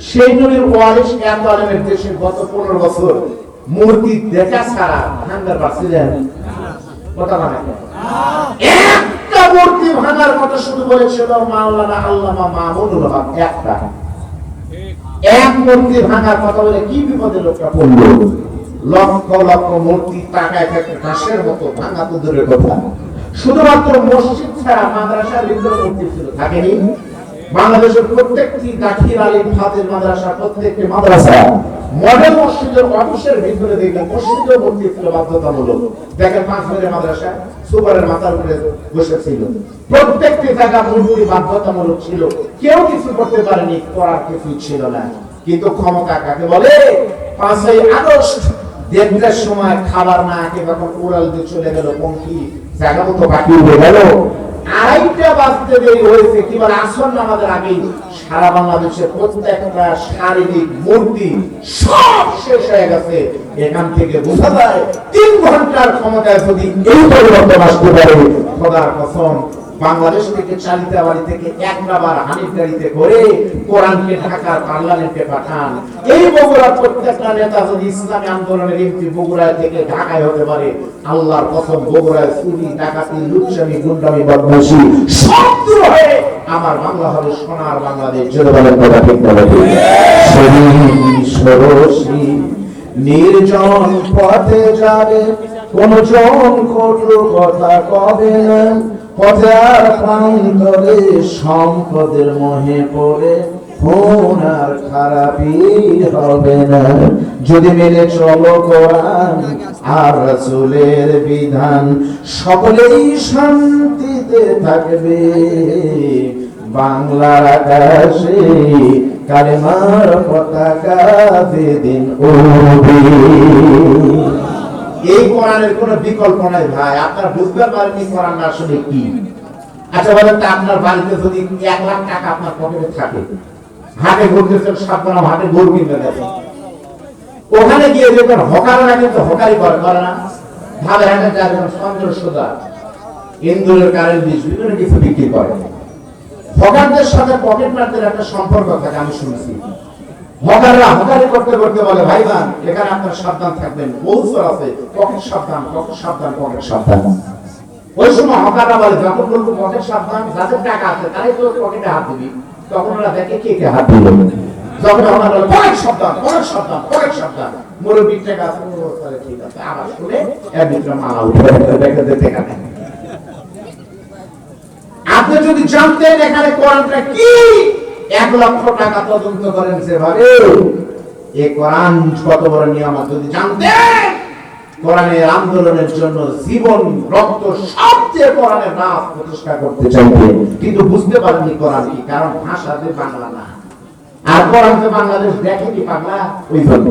সেই ওয়ারিস এত আলমের দেশে গত পনেরো বছর মূর্তি দেখা ছাড়া ভাঙ্গার পারছিলেন কথা বানায় একটা মূর্তি ভাঙার কথা শুধু বলেছিল মাওলানা আল্লামা হক, একটা। এক মূর্তি ভাঙার কথা বলে কি বিপদে লোকটা পড়ল? লক্ষ লক্ষ মূর্তি টাকায় থাকে, ঘাসের মতো, ভাঙা তো দূরের কথা। শুধুমাত্র মসজিদ ছাড়া মাদ্রাসার ভিতরে মূর্তি ছিল, থাকেনি? বাংলাদেশের প্রত্যেকটি দাখিল আলী ফাতের মাদ্রাসা প্রত্যেকটি মাদ্রাসা মডেল মসজিদের অফিসের ভিতরে দেখলাম মসজিদের মূর্তি ছিল বাধ্যতামূলক। দেখেন পাঁচ মিনিটের মাদ্রাসা সুপারের মাথার উপরে বসেছিল প্রত্যেকটি জায়গা মূর্তি বাধ্যতামূলক ছিল। কেউ কিছু করতে পারেনি, করার কিছু ছিল না। কিন্তু ক্ষমতা কাকে বলে? পাঁচই আগস্ট দেড়টার সময় খাবার না আগে তখন উড়াল দিয়ে চলে গেল পঙ্কি। জায়গা মতো বাকি উঠে গেল। আড়াইটা বাজতে দেরি হয়েছে, কিবার আসন আমাদের আগে সারা বাংলাদেশের প্রত্যেকটা শারীরিক মূর্তি সব শেষ হয়ে গেছে। এখান থেকে বোঝা যায় তিন ঘণ্টার ক্ষমতায় যদি এই পরিবর্তন আসতে পারে, খোদার কসম বাংলাদেশ থেকে চালিতা বাড়ি থেকে এক নাবার হানিফ গাড়িতে করে কোরআনকে ঢাকার পার্লামেন্টে পাঠান। এই বগুড়ার প্রত্যেকটা নেতা যদি ইসলামী আন্দোলনের এমপি বগুড়া থেকে ঢাকায় হতে পারে আল্লাহর কসম বগুড়ায় চুরি ডাকাতি লুচ্ছামি গুন্ডামি বদমাশি সব হয়ে আমার বাংলা হবে সোনার বাংলাদেশ। জোরে বলেন কথা ঠিক বলে। সরসী নির্জন পথে যাবে কোন জন কটু কথা কবে? পথে আর প্রান্তরে সম্পদের মোহে পড়ে আর খারাপই হবে না। যদি মেনে চলো কোরআন আর রাসূলের বিধান, সকলেই শান্তিতে থাকবে। বাংলার আকাশে কালেমার পতাকা যেদিন উড়বে। এই কোরআনের কোনো বিকল্প নাই ভাই। আপনারা বুঝতে পারেননি কোরআন আসলে কি। আচ্ছা বলেন তো, আপনার বাড়িতে যদি এক লাখ টাকা আপনার পকেটে থাকে, হাটে ঘুরতেছেন সাবধান হাটে গরু কিনতে গেছেন, ওখানে গিয়ে দেখবেন হকাররা কিন্তু হকারি করে করে না। ভাবে হাটে যাবেন চন্দ্র সোদা ইন্দুরের কারেন্ট বিষ বিভিন্ন কিছু বিক্রি করে। হকারদের সাথে পকেট মারদের একটা সম্পর্ক থাকে, আমি শুনছি। করতে করতে বলে, ভাই ভান এখানে আপনার সাবধান থাকবেন। আছে, পকেট সাবধান পকেট সাবধান পকেট সাবধান। ওই সময় হকাররা বলে, যখন বলব পকেট সাবধান, যাদের টাকা আছে, তারাই তো পকেটে হাত দিবি। তখন ওরা দেখে কে কে হাত যখন বলে, পকেট সাবধান পকেট সাবধান পকেট সাবধান। টাকা আছে তাহলে ঠিক আছে, আবার শুনে মালা উঠে দেখে দেখে আপনি যদি জানতেন এখানে কোরআনটা কি এক লক্ষ টাকা তদন্ত করেন সেভাবে। এই। কোরআন কত বড় নিয়ামত যদি জানতেন কোরআনের আন্দোলনের জন্য জীবন রক্ত সবচেয়ে কোরআনের নাচ প্রতিষ্ঠা করতে চাইতেন। কিন্তু বুঝতে পারেননি কোরআন কি কারণ ভাষাতে বাংলা না। আর কোরআনকে বাংলাদেশ দেখেনি বাংলা ওই জন্য।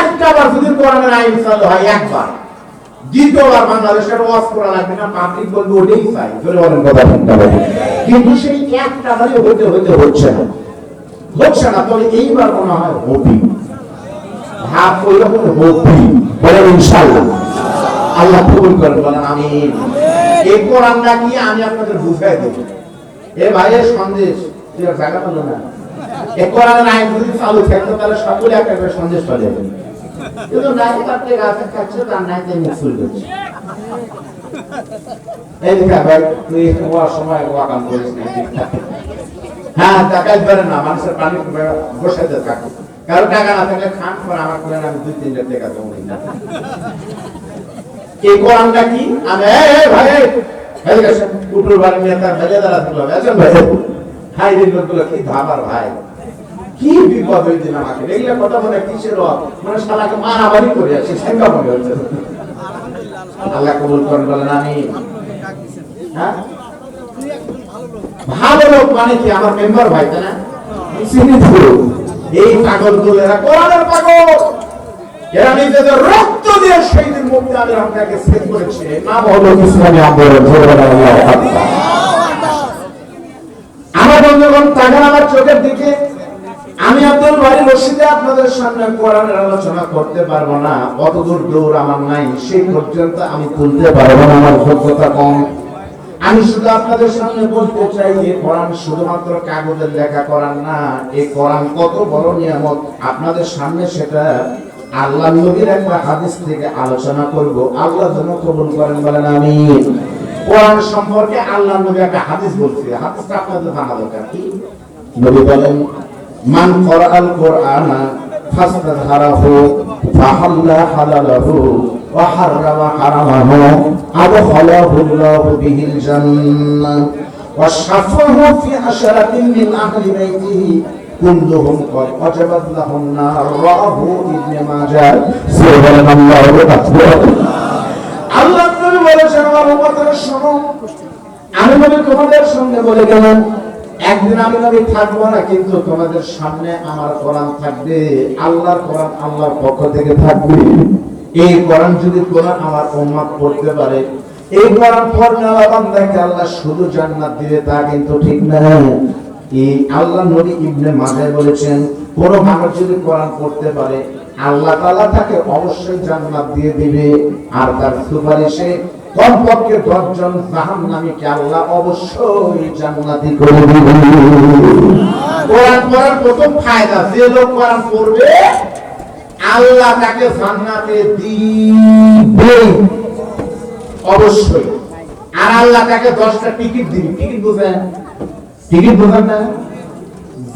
একটা বার যদি কোরআনের আইন চালু হয় একবার। দ্বিতীয়বার বাংলাদেশের ওয়াজ করা লাগবে না পাবলিক বলবে ওটাই চাই। ধরে বলেন কথা ভাই? কিন্তু সেই একটা বারে হইতে হইতে হচ্ছে না। হচ্ছে না, তবে এইবার মনে হয় হবি। ভাব ওই রকম হবি। বলেন ইনশাআল্লাহ। আল্লাহ কবুল করেন, বলেন আমিন। এই কোরআনটা কি আমি আপনাদের বুঝাই দেব? এ ভাইয়ের সন্দেশ। জায়গা পেল না। এই কোরআনের আইন যদি চালু থাকতো তাহলে সকলে একটা সন্দেশ পাওয়া যাবে। কিন্তু নাই কাটতে গাছে খাচ্ছে তার নাই, তাই মুখ ফুল করছে এই তুই সময় করিস হ্যাঁ না, মানুষের পানি থাকে কারও টাকা না থাকলে খান পর আমার করে আমি দুই, তিনটা টাকা দেবো না। কোরআনটা কি? আমি, এই ভাই উঠুর বাড়ি নিয়ে তার দাঁড়া ভাই? হাই দিন লোকগুলো, কি ধাবার ভাই। কি বিপদ হয়ে দিন আমাকে। এগুলো কথা বলে কিসের মানে শালাকে মারামারি করে আছে সেঙ্গা মনে হচ্ছে আল্লাহ কবুল করেন বলেন আমি হ্যাঁ? ভালো লোক মানে কি? আমার মেম্বার ভাই, তাই না? এই পাগল কোরআনের পাগল। এরা নিজেদের রক্ত দিয়ে সেই দিন মুক্তি আলীর আপনাকে সেট করেছে। নাম ইসলামী আন্দোলন। আমার বন্ধুগণ, তাকান আমার চোখের দিকে। আমি আব্দুল বাড়ি রশিদে আপনাদের সামনে কোরআনের আলোচনা করতে পারব না। অতদূর দৌড় আমার নাই, সেই পর্যন্ত আমি তুলতে পারব না, আমার যোগ্যতা কম। আমি শুধু আপনাদের সামনে বলতে চাই এই কোরআন শুধুমাত্র কাগজের লেখা কোরআন না এই কোরআন কত বড় নিয়ামত। আপনাদের সামনে সেটা আল্লাহ নবীর একটা হাদিস থেকে আলোচনা করব। আল্লাহ যেন কবুল করেন, বলেন আমি কোরআন সম্পর্কে আল্লাহ নবী একটা হাদিস বলছে। হাদিসটা আপনাদের জানা দরকার কি? নবী বলেন মান করাল কোরআন ফাস্তাযহারাহু ফাহাল্লা হালালাহু ওয়া হাররামা হারামাহু আদখালাহু আল্লাহু বিহিল জান্নাহ ওয়া শাফাহু ফি আশরাতিন মিন আহলি বাইতিহি كلهم قد وجبت لهم نار رواه ابن ماجه سبحان الله اكبر আল্লাহ নবী বলেছেন আমার উম্মতের শোনো আমি নবী তোমাদের সঙ্গে বলে গেলাম একদিন আমি নবী থাকব না, কিন্তু তোমাদের সামনে আমার কোরআন থাকবে, আল্লাহর কোরআন আল্লাহর পক্ষ থেকে থাকবে। এই কোরআন যদি কোরআন আমার উম্মত পড়তে পারে, এই কোরআন পড়নেওয়ালা বান্দাকে আল্লাহ শুধু জান্নাত দিবে, তা কিন্তু ঠিক না। এই আল্লাহ নবী ইবনে মাজাহ বলেছেন, কোন মানুষ যদি কোরআন পড়তে পারে, আল্লাহ তাআলা তাকে অবশ্যই জান্নাত দিয়ে দিবে, আর তার সুপারিশে কমপক্ষে দশজন আল্লাহ অবশ্যই জান্নাতি করে দিবে কোরআন পড়ার প্রথম ফায়দা, যে লোক কোরআন পড়বে, আল্লাহ তাকে জান্নাতে দিবে। অবশ্যই। আর আল্লাহ তাকে দশটা টিকিট দিবে। টিকিট বুঝেন? টিকিট বুঝেন না?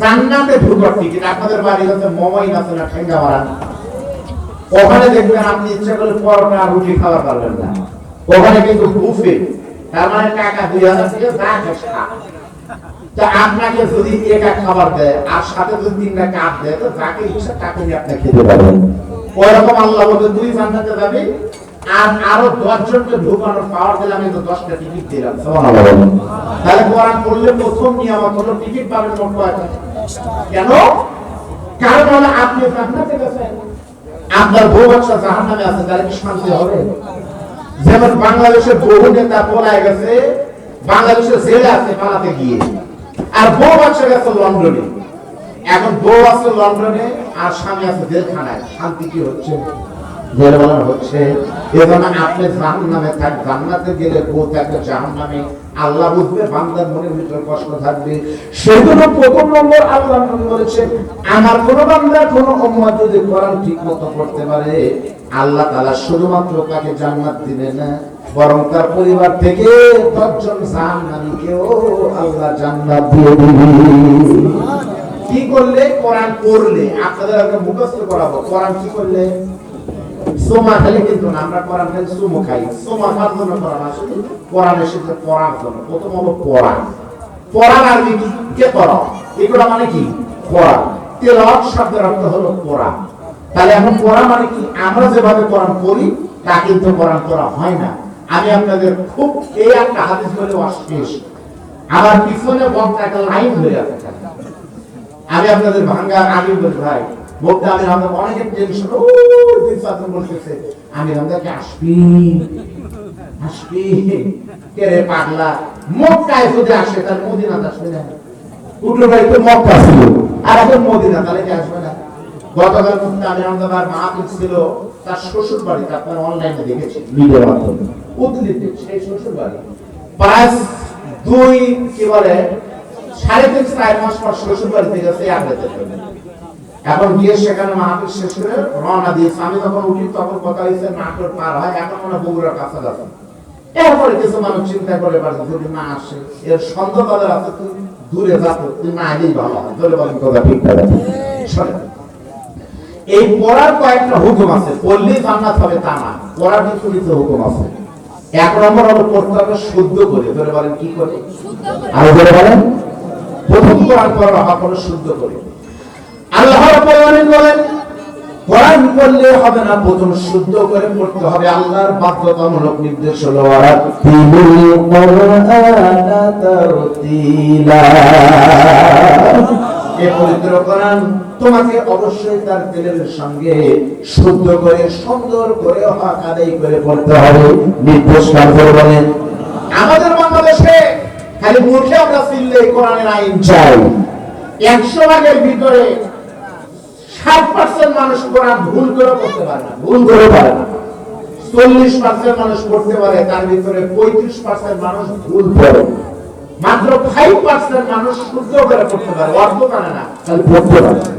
জান্নাতে ঢুকার টিকিট। আপনাদের বাড়ি হচ্ছে মোবাইল আছে না, ঠেঙ্গা মারা। ওখানে দেখবেন আপনি ইচ্ছা করে আর রুটি খাওয়া পারবেন না। ওখানে কিন্তু বুফে তার মানে টাকা দুই হাজার থেকে খাস আপনাকে যদি একা খাবার দেয়, আর সাথে যদি তিনটা কাপ দেয়, তো যাকে ইচ্ছা তাকে আপনি খেতে পারবেন। আল্লাহ বলতে দুই জান্নাতে আর আরও দশ জনকে ঢুকানোর পাওয়ার দিলে আমি তো দশটা টিকিট দিলাম। তাহলে কোরআন প্রথম নিয়ামত হলো টিকিট পাবেন মোট কেন? কারণ হলো আপনি জান্নাতে গেছেন আপনার বউ বাচ্চা জাহান্নামে আছে, তাহলে কি শান্তি হবে? যেমন বাংলাদেশের বহু নেতা পলায় গেছে, বাংলাদেশের জেলে আছে, পালাতে গিয়ে। আর বউ বাচ্চা গেছে লন্ডনে। এখন বউ আছে লন্ডনে, আর স্বামী আছে জেলখানায়। শান্তি কি হচ্ছে? হচ্ছে আপনি জাহান নামে থাক, জান্নাতে গেলে বউ থাকবে জাহান নামে আল্লাহ বুঝবে বান্দার মনের কষ্ট থাকবে। প্রথম নম্বর আল্লাহ বলেছে, আমার কোন বান্দা, কোন উম্মত যদি কোরআন ঠিক মতো পড়তে পারে আল্লাহ তাআলা শুধুমাত্র তাকে জান্নাত দিবে না, বরং তার পরিবার থেকে দশজন আল্লাহ জান্নাত দিয়ে কি করলে? কোরআন পড়লে। আপনাদের আগে মুখস্থ করাবো। কোরআন কি করলে? সোমা খেলে কিন্তু না, আমরা কোরআন খেলে সুমো খাই। সোমা জন্য কোরআন কোরআন পড়ার জন্য। প্রথম হলো কে? পড়া এগুলো মানে কি? পড়া। তেলাওয়াত শব্দের অর্থ হলো পড়া। তাহলে এখন পড়া মানে কি? আমরা যেভাবে কোরআন পড়ি, তা কিন্তু কোরআন পড়া হয় না। আমি আপনাদের খুব এই একটা হাদিস বলে অশেষ আমার পিছনে বক্তা একটা লাইন হয়ে আছে। আমি আপনাদের ভাঙ্গা আমি বলি, ভাই বলতে আমি আমাদের অনেকের টেনশন ও দিন বলতেছে আমি আসবি আসবি। কে রে পাগলা? মক্কায় যদি আসে, তাহলে মদিনাতে আসবে না? উঠল ভাই তো মক্কা ছিল আর এখন মদিনা তাহলে কি আসবে না? গতকাল মাহফিল ছিল তার শ্বশুর বাড়িতে আপনারা অনলাইনে ভিডিও মাধ্যমে। উদলিতে সেই শ্বশুর বাড়ি। প্রায় দুই কি বলে সাড়ে তিন চার মাস পর শ্বশুর বাড়িতে গেছে আগ্রাতে এখন গিয়ে সেখানে মাহফিল শেষ করে রওনা দিয়েছে। আমি যখন উঠি তখন কথা হয়েছে নাটোর পার হয়। এখন মনে বগুড়ার কাছাকাছি। এরপরে কিছু মানুষ চিন্তা করে পারছে যদি না আসে এর সন্ধ্যা আছে তুই দূরে যাতো তুই না এলেই ভালো হয়। ধরে বলেন কথা ঠিক থাকে এই পড়ার কয়েকটা হুকুম আছে, পড়লেই জান্নাত হবে তা না। পড়ার কিছু কিছু হুকুম আছে। এক নম্বর হলো পড়তে হবে শুদ্ধ করে ধরে বলেন, কি করে? আর ধরে বলেন। প্রথম কোরআন পড়া হলো শুদ্ধ করে। আল্লাহ রাব্বুল বলেন, কোরআন পড়লে হবে না প্রথম শুদ্ধ করে, পড়তে হবে আল্লাহর বাধ্যতামূলক নির্দেশ হলো আরাতিলুল কোরআনা তারতিলা। এই পবিত্র কোরআন তোমাকে অবশ্যই তার তেলের সঙ্গে শুদ্ধ করে, সুন্দর করে, হক আদায় করে পড়তে হবে। নির্দেশ কার্য বলেন? আমাদের বাংলাদেশে খালি মুখে আমরা চিনলে কোরআনের আইন চাই। একশো ভাগের ভিতরে ষাট পার্সেন্ট মানুষ কোরআন ভুল করে পড়তে পারে না। ভুল করে পারে না। চল্লিশ পার্সেন্ট মানুষ পড়তে পারে, তার ভিতরে পঁয়ত্রিশ পার্সেন্ট মানুষ ভুল পড়ে মাত্র ফাইভ পার্সেন্ট মানুষ করে পড়তে পারে অর্থ জানে না। তাহলে পারে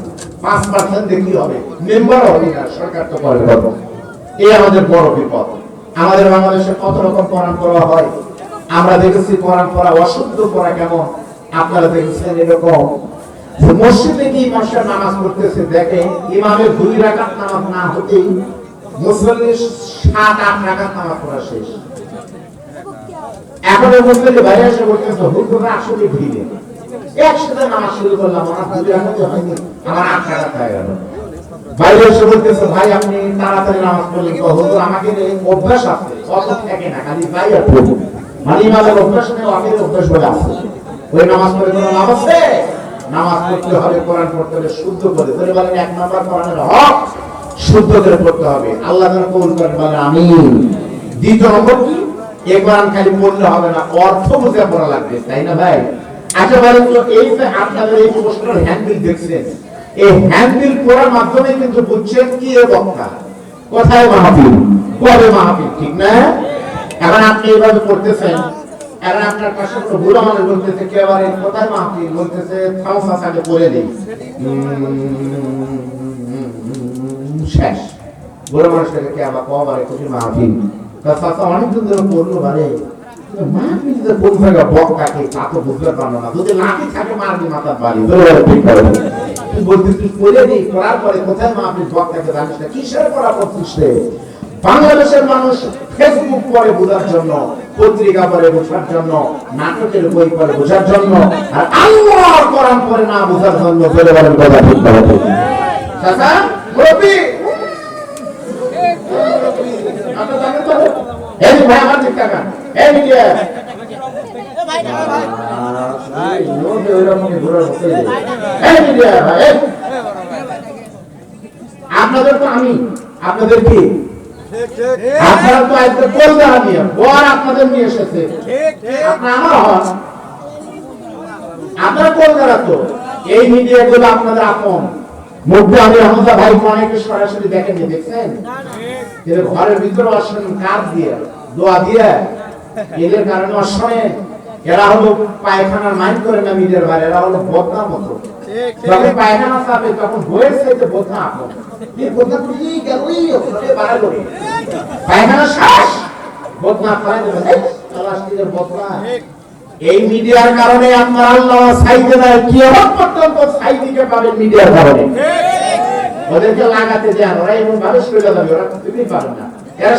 পাঁচ পার্সেন্ট দেখি হবে মেম্বার হবে না সরকার তো করে এই আমাদের বড় বিপদ। আমাদের বাংলাদেশে কত রকম হয়? আমরা দেখেছি পড়া অশুদ্ধ পড়া কেমন? আপনারা দেখেছেন এরকম। যে মসজিদে কি মাসের নামাজ পড়তেছে দেখে ইমামের দুই রাকাত নামাজ না হতেই মুসল্লির সাত আট রাকাত নামাজ পড়া শেষ। এখন এসে আসলে ভিড়ে। একসাথে নামাজ শুরু করলাম, আমার দুই হয়নি, আমার আট রাকাত হয়ে গেল। এসে বলতেছে, ভাই, আপনি তাড়াতাড়ি নামাজ পড়লেন তো হুজুর আমাকে অভ্যাস আছে অত থাকে না, খালি ভাই আর পড়ব মানে ইমামের অভ্যাস নেই অভ্যাস বলে আছে। ওই নামাজ পড়ে কোনো লাভ আছে? নামাজ পড়তে হবে, কোরআন পড়তে হবে শুদ্ধ করে। ধরে বলেন, এক নম্বর কোরআনের হক, শুদ্ধ করে পড়তে হবে। আল্লাহ যেন কবুল করেন বলে আমি দ্বিতীয় নম্বর কি? আচ্ছা কোথায় মাহফিল বলতেছে কোথায় পড়ে নেই শেষ। বুড়ো মানুষটাকে কবারে খুশি মাহফিল চাচা অনেকদিন ধরে পড়ল বারে মাহফিল যে কোন জায়গা বক্তাকে তা তো বুঝতে পারল না। যদি লাঠি থাকে মারবি মাথার বাড়ি। ধরে ঠিক তুই বলতেছিস পড়ে নেই পরে কোথায় মাহফিল বক্তাকে জানিস না? কিসের পড়া পড়ছিস রে? বাংলাদেশের মানুষ ফেসবুক পরে বোঝার জন্য পত্রিকা পরে বোঝার জন্য নাটকের বই পরে বোঝার জন্য আর আল্লাহর কোরআন পরে না বোঝার জন্য বলে বলেন কথা ঠিক চাচা আপনার জানেন তো? আপনাদের তো আমি, আপনাদের কি? আপনারা তো বর আপনাদের নিয়ে এসেছে। আপনার কলকাতা তো। এই মিডিয়া গুলো আপনাদের আপন। মধ্যে আমি হামজা ভাই অনেকে সরাসরি দেখেননি, দেখছেন? এদের ঘরের ভিতরে আসেন কাজ দিয়ে, দোয়া দিয়ে। এদের কারণে অশনে এরা হলো পায়খানার মাইন্ড করে না মিডিয়ার বাইরে এরা হলো বদনার মতো যখন পায়খানা চাপে, তখন বইয়ের সাইতে বদনা এই বদনা তুই গেল ওই বাড়ালো পায়খানা শ্বাস বদনা ফেলে দেবে এই বদনা এই মিডিয়ার কারণে আপনার আল্লাহ সাইতে দেয় কিয়ামত পর্যন্ত সাইদিকে পাবেন মিডিয়ার কারণে। ওদেরকে লাগাতে দেন ওরা এমন ভাবে শুয়ে যাবে ওরা কিছুতেই পাবে না। এরা